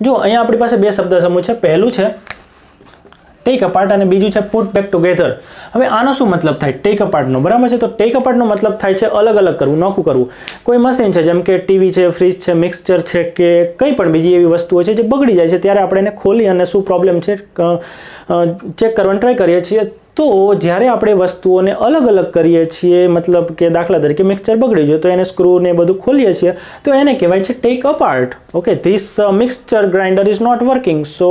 જો અહીંયા આપણી પાસે બે શબ્દ સમૂહ છે, પહેલું છે ટેક અપાર્ટ અને બીજું છે પુટ બેક ટુગેધર હવે આનો શું મતલબ થાય? ટેક અપાર્ટનો બરાબર છે? તો ટેક અપાર્ટનો મતલબ થાય છે અલગ અલગ કરવું, નોખું કરવું. કોઈ મશીન છે, જેમ કે ટીવી છે ફ્રીજ છે મિક્સચર છે કે કંઈ પણ બીજી એવી વસ્તુઓ છે જે બગડી જાય છે, ત્યારે આપણે એને ખોલી અને શું પ્રોબ્લેમ છે ચેક કરવાનો ટ્રાય કરીએ છીએ. તો જ્યારે આપણે વસ્તુઓને અલગ અલગ કરીએ છીએ, મતલબ કે દાખલા તરીકે મિક્સચર બગડી ગયું, તો એને સ્ક્રૂ ને બધું ખોલીએ છીએ, તો એને કહેવાય છે take apart okay this mixture grinder is not working so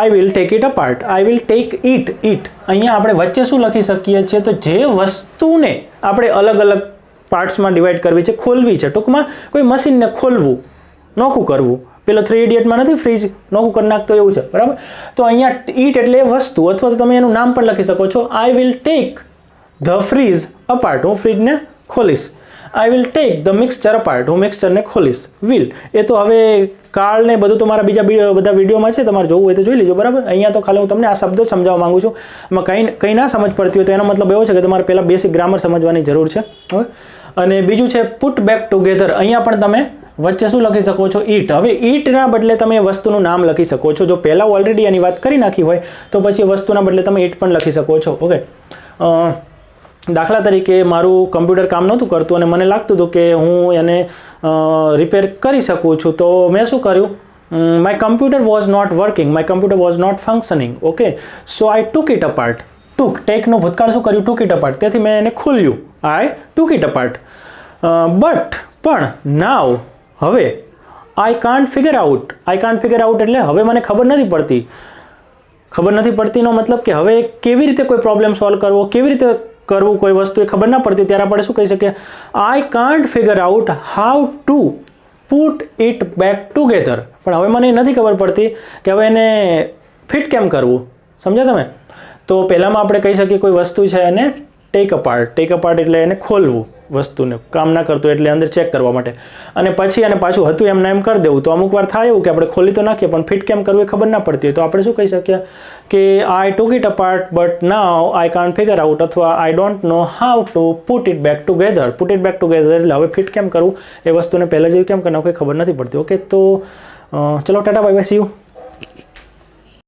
I will take it apart I will take it it અહીંયા આપણે વચ્ચે શું લખી શકીએ છીએ? તો જે વસ્તુને આપણે અલગ અલગ પાર્ટ્સમાં ડિવાઈડ કરવી છે, ખોલવી છે. ટૂંકમાં કોઈ મશીનને ખોલવું, નોખું કરવું. પેલો થ્રી ઇડિયટમાં નથી ફ્રીજ નોખું કરી નાખતો એવું છે, બરાબર? તો અહીંયા ઈટ એટલે વસ્તુ, અથવા તો તમે એનું નામ પણ લખી શકો છો. I will take the fridge apart હું ફ્રીજને ખોલીશ. I will take the mixture apart હું મિક્સચરને ખોલીશ. વિલ એ તો હવે કાળ ને બધું તમારા બીજા બધા વિડીયોમાં છે, તમારે જોવું હોય તો જોઈ લેજો, બરાબર? અહીંયા તો ખાલી હું તમને આ શબ્દો સમજાવવા માંગુ છું. એમાં કંઈ કંઈ ના સમજ પડતી હોય તો એનો મતલબ એવો છે કે તમારે પહેલાં બેસિક ગ્રામર સમજવાની જરૂર છે. હવે. અને બીજું છે પુટ બેક ટુગેધર અહીંયા પણ તમે વચ્ચે શું લખી શકો છો? ઈટ. હવે ઈટના બદલે તમે વસ્તુનું નામ લખી શકો છો. જો પહેલાં ઓલરેડી એની વાત કરી નાખી હોય, તો પછી વસ્તુના બદલે તમે ઈટ પણ લખી શકો છો. ઓકે દાખલા તરીકે મારું કમ્પ્યુટર કામ નહોતું કરતું અને મને લાગતું હતું કે હું એને રિપેર કરી શકું છું. તો મેં શું કર્યું? My computer was not working my computer was not functioning okay so I took it apart took techno ભૂતકાળ શું કર્યું? ટુક ઇટ અપાર્ટ તેથી મેં એને ખોલ્યું. I took it apart but પણ નાવ હવે I can't figure out I can't figure out એટલે હવે મને ખબર નથી પડતી. ખબર નથી પડતીનો મતલબ કે હવે કેવી રીતે કોઈ પ્રોબ્લેમ સોલ્વ કરવો, કેવી રીતે કરવું કોઈ વસ્તુ એ ખબર ના પડતી, ત્યારે આપણે શું કહી શકીએ? I can't figure out how to put it back together પણ હવે મને નથી ખબર પડતી કે હવે એને ફિટ કેમ કરવું. સમજ્યા તમે? તો પહેલાંમાં આપણે કહી શકીએ કોઈ વસ્તુ છે એને ટેક અપાર્ટ ટેક અપાર્ટ એટલે એને ખોલવું વસ્તુને, કામ ના કરતું એટલે અંદર ચેક કરવા માટે. અને પછી અને પાછું હતું એમને એમ કરી દેવું. તો અમુક વાર થાય એવું કે આપણે ખોલી તો નાખીએ, પણ ફિટ કેમ કરવું એ ખબર ના પડતી હોય. તો આપણે શું કહી શકીએ કે I took it apart but now I can't figure out અથવા I don't know how to put it back together put it back together એટલે હવે ફિટ કેમ કરવું? એ વસ્તુને પહેલાં જેવી કેમ કરવું કંઈ ખબર નથી પડતી. ઓકે તો ચલો, tata bye bye see you